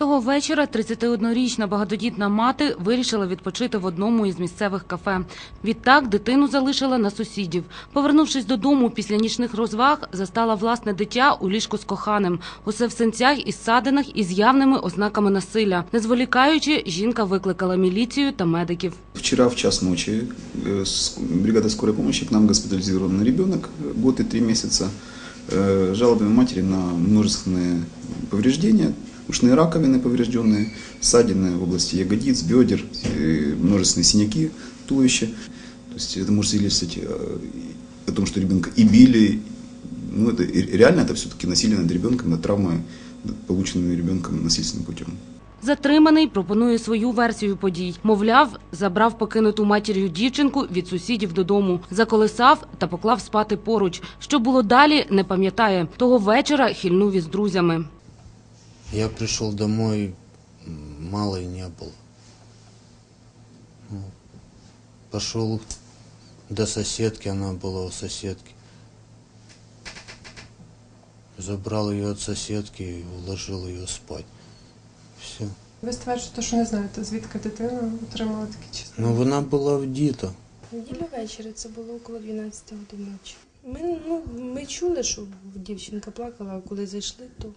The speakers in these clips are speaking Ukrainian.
Того вечора 31-річна багатодітна мати вирішила відпочити в одному із місцевих кафе. Відтак дитину залишила на сусідів. Повернувшись додому після нічних розваг, застала власне дитя у ліжку з коханим. Усе в синцях і ссадинах із явними ознаками насилля. Не зволікаючи, жінка викликала міліцію та медиків. Вчера в час ночи э, с- бригада скорой помощи к нам госпитализированный ребенок, э, год и три месяца, э, жалобами матери на множественные повреждения, ушные раковины поврежденные, ссадины в области ягодиц, бедер, э, множественные синяки в туловище. То есть это может свидетельствовать э, о том, что ребенка и били. Ну, это, и реально это все-таки насилие над ребенком, над травмой, полученными ребенком насильственным путем. Затриманий пропонує свою версію подій. Мовляв, забрав покинуту матір'ю дівчинку від сусідів додому, заколисав та поклав спати поруч. Що було далі, не пам'ятає. Того вечора хильнув із друзями. Я пришел домой, малой не было. Ну, Пошел до соседки, она была у соседки. Забрал ее от соседки и уложил ее спать. Все. Ви стверджуєте, що не знаєте, звідки дитина отримала такі числа? Ну, вона була вдіта. Неділю ввечері, це було около 12 годин ночі. Ми, ну, ми чули, що дівчинка плакала, а коли зайшли, то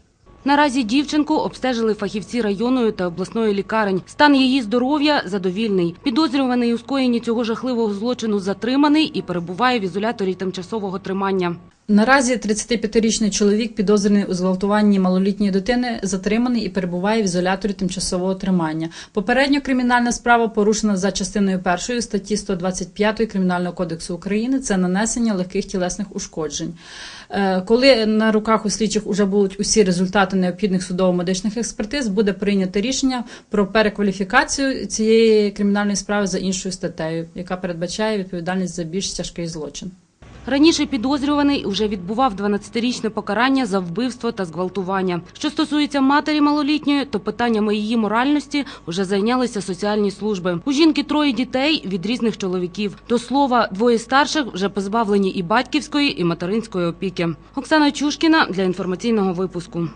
Наразі дівчинку обстежили фахівці районної та обласної лікарень. Стан її здоров'я задовільний. Підозрюваний у скоєнні цього жахливого злочину затриманий і перебуває в ізоляторі тимчасового тримання. Наразі 35-річний чоловік, підозрюваний у зґвалтуванні малолітньої дитини, затриманий і перебуває в ізоляторі тимчасового тримання. Попередньо кримінальна справа порушена за частиною першої статті 125 Кримінального кодексу України. Це нанесення легких тілесних ушкоджень. Е, Коли на руках у слідчих уже будуть усі результати необхідних судово-медичних експертиз, буде прийнято рішення про перекваліфікацію цієї кримінальної справи за іншою статтею, яка передбачає відповідальність за більш тяжкий злочин. Раніше підозрюваний вже відбував 12-річне покарання за вбивство та зґвалтування. Що стосується матері малолітньої, то питаннями її моральності вже зайнялися соціальні служби. У жінки троє дітей від різних чоловіків. До слова, двоє старших вже позбавлені і батьківської, і материнської опіки. Оксана Чушкіна для інформаційного випуску.